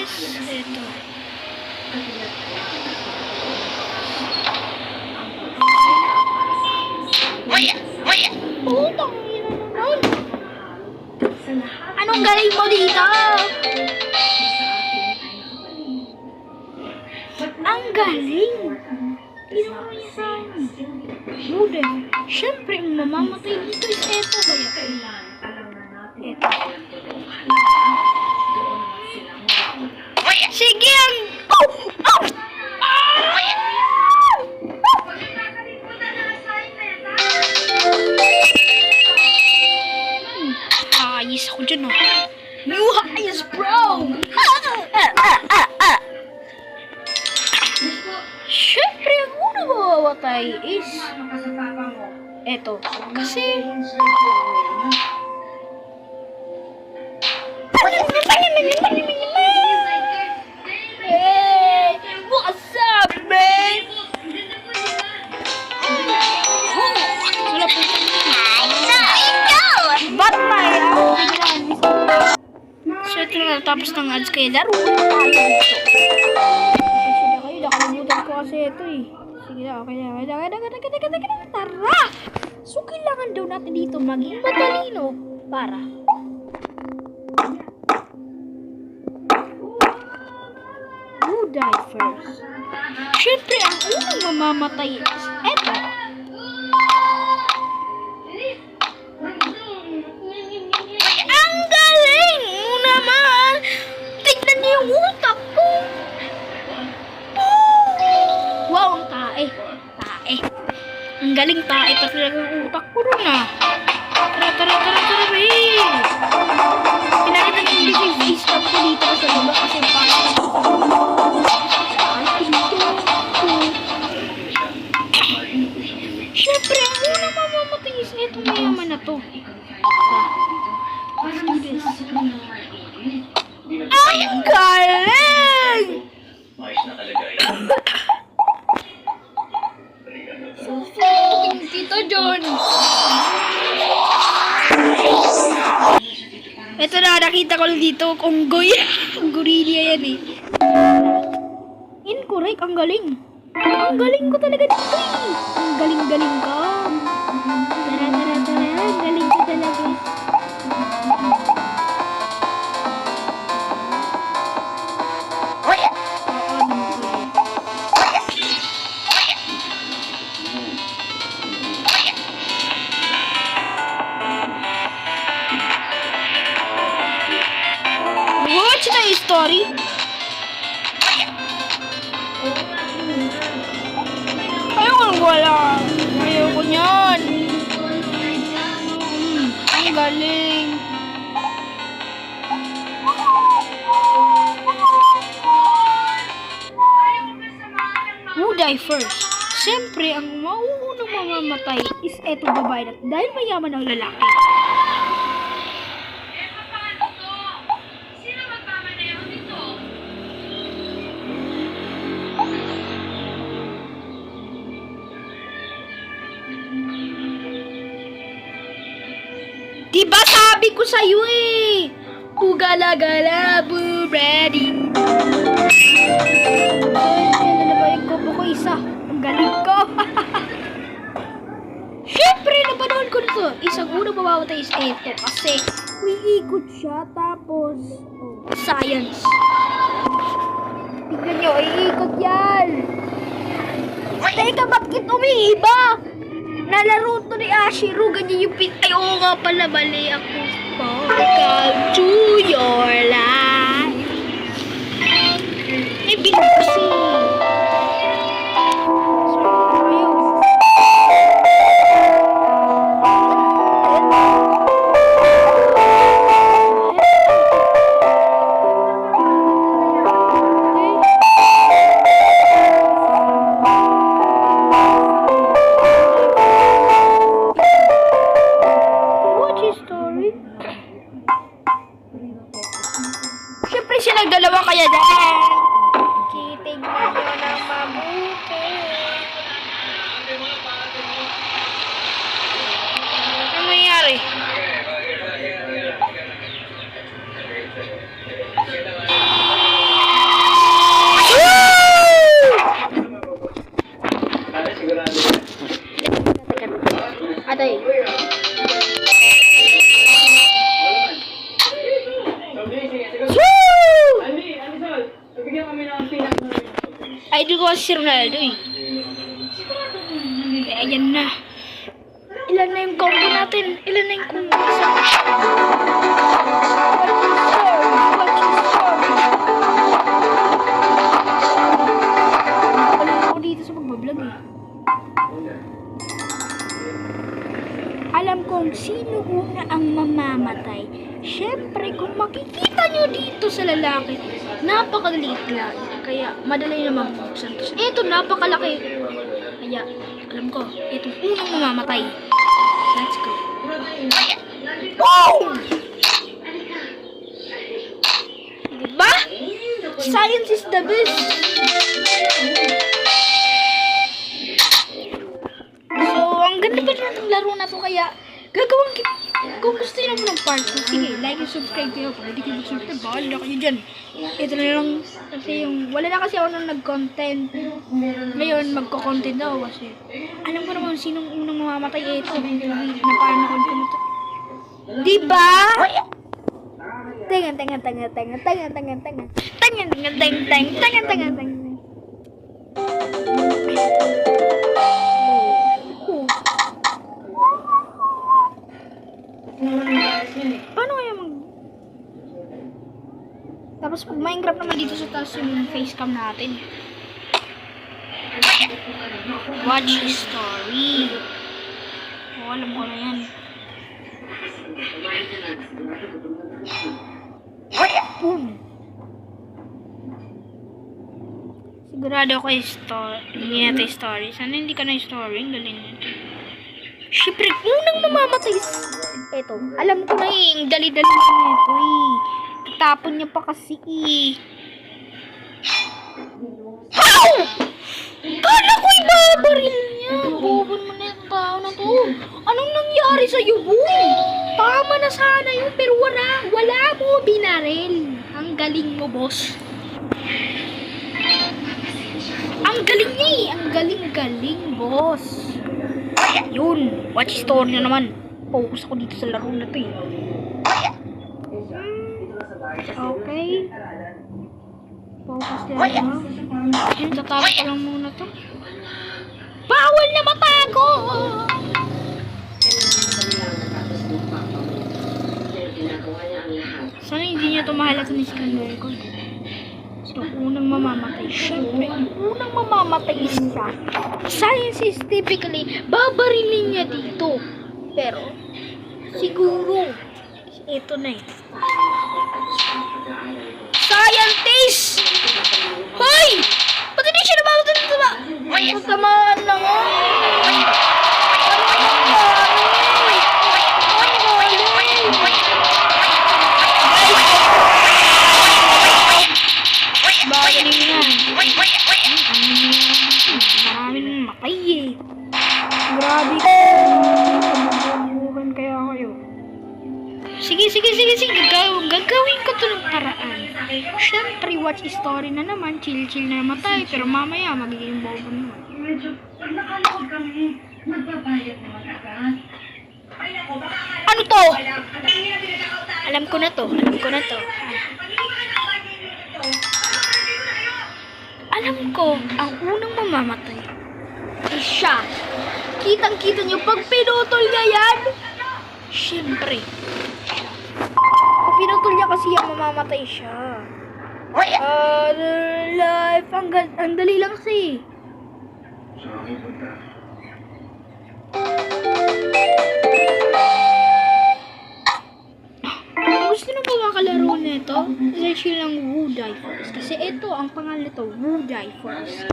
is ito. Putang ina naman. Anong galing mo dito? Ang galing! Tingnan mo yan. Bude. Siyempre, ang mamamatay dito is eto kaya. Eto. Sige ang... Oh! Oh! Ayos ako dyan, oh. New highs, bro! Siyempre, ang una mamamatay is... Eto. Kasi... So, ito na tapos ng ads kaya laro dito. Sige kayo, ito eh. Sige na, okay na, okay na, okay na, okay na, okay na, okay na, tara! So, kailangan daw natin dito maging matalino para Who die first? Siyempre, ang unang mamamatay Ang galing tae pa talaga yung utak ko rin ah. Nakita ko dito, unggoy. Gorilla yan eh. Incorrect, ang galing. Ang galing ko talaga dito eh. Ang galing-galing ko. Wala. Ayaw ko niyan. Hmm, ang galing. Who die first? Siyempre, ang mauunang mamamatay is eto babae na dahil mayaman ang lalaki. Diba sabi ko sa'yo eh? Ugala-gala, boo, ready. Ay, kailan na ba yung kubo ko isa? Ang galing ko. Siyempre, napanood ko na to. Isang unang mamamatay is ito. Kasi, uiikot siya. Tapos, oh, science. Tingnan nyo, iikot yan. Teka, bakit umiiba? Nalaro ni Ashiro, ganyan yung pin... Ay, oo nga pala, mali ako. Welcome to your life. Eh, binig Idol ko si Ronaldo eh. Eh, ayan na. Ilan na yung combo natin? Ilan na yung combo? Eh. Alam kong sino una ang mamamatay. Siyempre, kung makikita nyo dito sa lalaki, napakaliit lang. Kaya, madali naman buksan to. Ito, napakalaki. Kaya, alam ko, ito unang mamamatay. Let's go. Boom! Diba? Science is the best. So, ang ganda pa rin ng laro na to kaya gagawin. Kung gusto nyo naman ng part 2, sige, like and subscribe kayo. Kung hindi kayo mag-subscribe, bawal na kayo dyan. Ito na lang, kasi yung, wala na kasi ako nang nag-content. Ngayon, magko-content daw kasi. Alam ko naman sinong unang mamamatay ito. Na paano ko dito. Diba? Tengan, tengan, tengan, tengan, tengan, tengan, tengan. Tengan, tengan, tengan, tengan, tengan, tengan, tengan. Oh. Paano kaya mag... Tapos pag Minecraft naman dito sa taas yung facecam natin. Watch history. Oh, alam ko na yan. Boom! Sigurado ako yung story. Hindi natin story. Sana hindi ka na yung story. Ang galing nito. Siyempre, unang mamamatay. Eto, alam ko na eh. Ang dali-dali na ito eh. Tapon niya pa kasi eh. Pow! Kala ko ibabaril niya. Bobon mo na yung tao na to. Anong nangyari sa'yo, boy? Tama na sana yun, pero wala. Wala mo binaril. Ang galing mo, boss. Ang galing niya eh. Ang galing-galing, boss. Yun. Watch story na naman. Focus ako dito sa laro na to eh. Okay. Focus lang. Yun, tatawa ko lang muna to. Bawal na matago! Sana hindi niya to mahalata ni screen record. So, unang mamamatay. Siyempre, unang mamamatay siya. Science is typically, babarilin niya dito. Pero, siguro, ito na eh. Scientist! Hoy! Ba't hindi siya namamatay dito ba? Sige, sige, sige, sige. Gagaw gagawin ko to ng paraan. Siyempre, watch story na naman. Chill-chill na naman tayo. Pero mamaya, magiging bobo naman. Ano to? Alam ko na to. Alam ko na to. Alam ko, ang unang mamamatay ay siya. Kitang-kita niyo pag pinutol niya yan. Siyempre. Pinutol niya kasi yan, mamamatay siya. Other life. Ang, ang dali lang kasi. Kung gusto na ba makalaro nito, search nyo lang Woo Die. Kasi ito, ang pangalan nito, Woo Die First.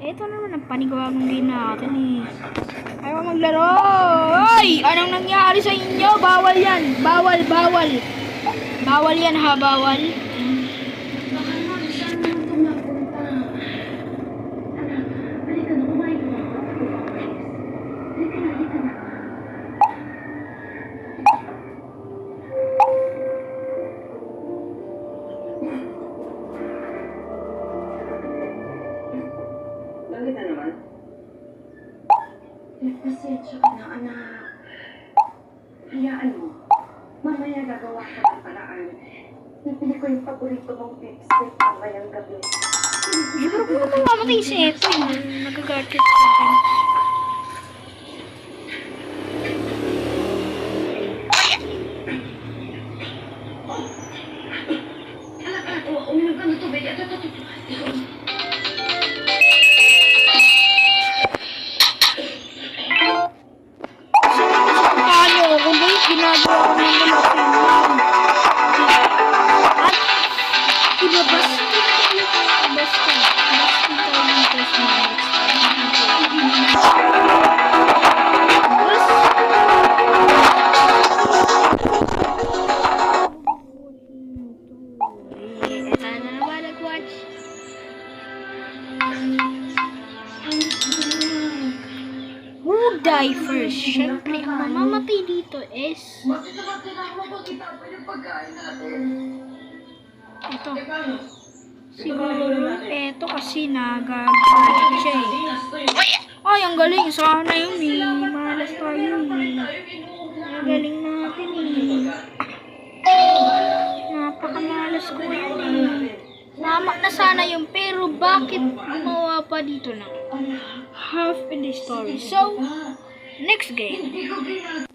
Ito naman ang panigawang game natin eh. Ayaw maglaro! Ay! Anong nangyari sa inyo? Bawal yan! Bawal, bawal! Bawal yan ha, bawal. Bibili ko yung paborito mong lipstick mamayang gabi. Siguro ano mamatay si Eto yung nagagadget sa die first? Siyempre, ang mamamatay dito is... Yung? Ito. Siguro, eto kasi nagagalit siya eh. Ay, ang galing. Sana yun eh. Malas tayo eh. Ang galing natin eh. Napakamalas ko yun eh. Tama na sana yun, pero bakit gumawa pa dito ng half in the story? So, next game.